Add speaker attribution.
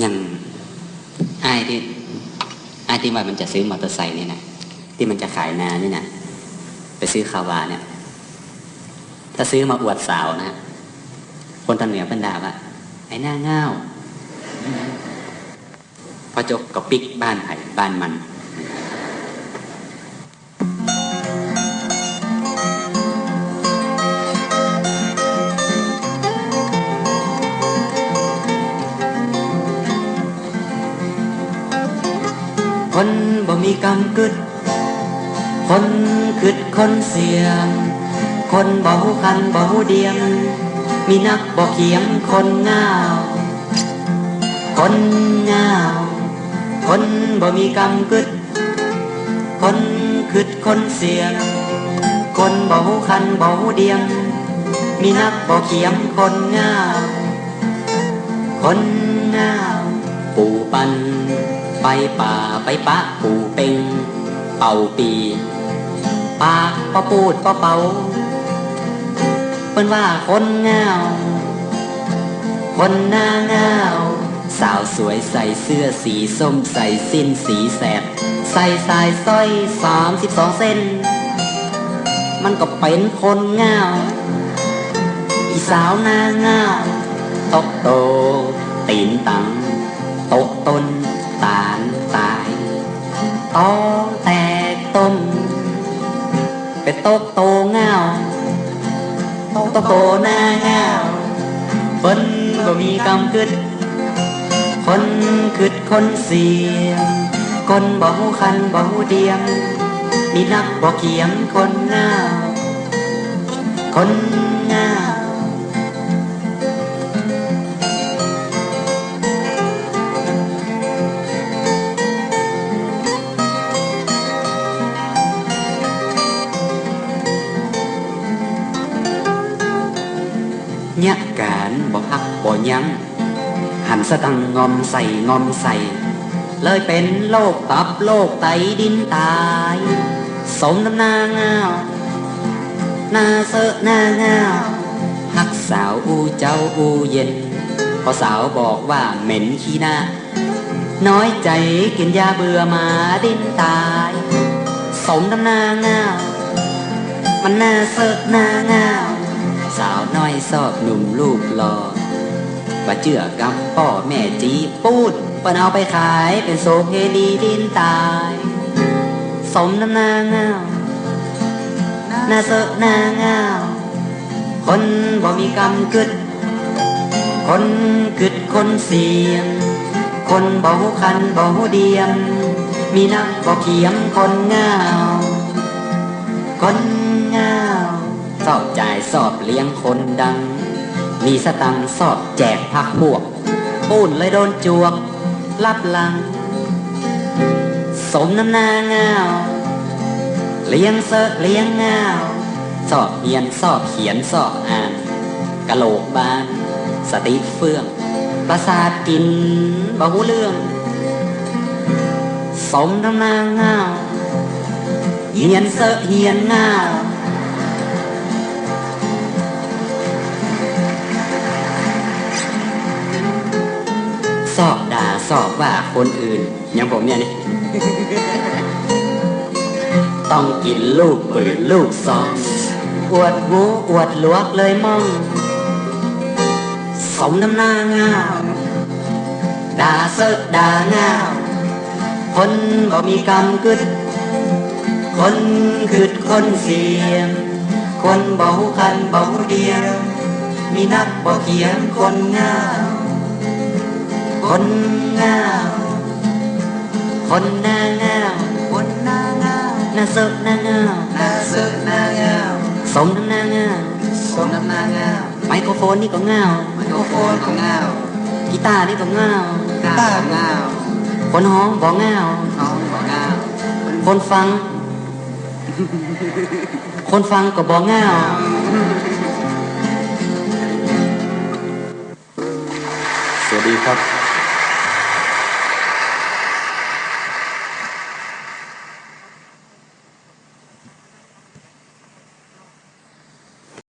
Speaker 1: อย่างไอ้ที่ไอ้ที่ว่ามันจะซื้อมอเตอร์ไซค์นี่นะที่มันจะขายนานี่นะไปซื้อคาวาเนี่ย ถ้าซื้อมาอวดสาวนะคนทางเหนือเป็นดาว่าไอ้หน้าเง่าพอจบกับปิกบ้านไผ่บ้านมัน คนบ่มีกำกึด คนคึดคนเสียง คนเบาคันเบาเดียงมีนักบ่เขียงคนง่าวคนง่าวคนบ่มีกำกึด คนคึดคนเสียง คนเบาคันเบาเดียงมีนักบ่เขียงคนง่าวคนง่าวปู่ปัน ไปป่าไปปะปู่เป็ง เป่าปีปากปะปูดปะเป่าเป็นว่าคนเงาคนหน้าเงาสาวสวยใส่เสื้อสีส้มใส่สิ้นสีแสดใส่สายสร้อยสามสิบสองเส้น มันก็เป็นคนเงาอีสาวหน้าเงาตกโตตีนตังตกต้น ตอแตกต้มเป็นโตกโตเงาโตกโตหน้าเงาเปิ้นก็มีกำกึดคนกึดคนเสียงคนบ่หูคันบ่หูเดียงมีนักบ่เขียงคนเงาคนเงา ยักการบ่พักบ่ยัง้งหันสตังงอมใส่งอมใส่ เลยเป็นโรคตับโรคไตดินตาย สมน้ำหน้าเงาหน้าเสอะหน้าเงาหักสาวอูเจ้าอูเย็น พอสาวบอกว่าเหม็นขี้หน้า น้อยใจกินยาเบื่อมาดินตาย สมน้ำหน้าเงามันหน้าเสอะหน้าเงา สาวน้อยสอบหนุ่มลูกหลอว่าเจือกำพ่อแม่จีปูดปนเอาไปขายเป็นโซเพดีดินตาย สมน้ำหน้าเงาหน้าเสอะหน้าเงาคนบ่มีกำกึด คนกึดคนเสียง คนบ่หูคันบ่หูเดียม มีนักบ่เขียมคนเงาคน สอบจ่ายสอบเลี้ยงคนดัง มีสตังสอบแจกพักพวก ปูนเลยโดนจวก รับหลัง สมน้ำหน้าเงาเลี้ยงเสอะเลี้ยงเงาสอบเรียนสอบเขียนสอบอ่านกะโหลกบาน สติเฟื่อง ประสาทกินบ่หูเรื่อง สมน้ำหน้าเงาเฮียนเสอะเฮียนเงา สอบว่าคนอื่นอย่างผมเนี่ยนี่ต้องกินลูกปืนลูกซองอวดหูอวดลวกเลยมองสมน้ำหน้าเงาด่าเสอะด่าเงาคนบ่มีกำกึด คนกึดคนเสียง คนบ่หูคันบ่หูเดียว มีนักบ่เขียนคนเงา คนเงาคนหน้าเงา
Speaker 2: คนหน้าเงา
Speaker 1: หน้าเสอะหน้าเงา
Speaker 2: หน้าเสือหน้าเงา
Speaker 1: สมน้ำหน้าเงา
Speaker 2: สมน้ำหน้าเงา
Speaker 1: ไมโครโฟนนี่ก็เงา
Speaker 2: ไมโครโฟนของเงา
Speaker 1: กีตาร์นี่ก็เงา
Speaker 2: ตาเงา
Speaker 1: คนฮ้องบ่เงา
Speaker 2: น้องของเงา
Speaker 1: คนฟัง คนฟังก็บ่เงาสวัสดีครับ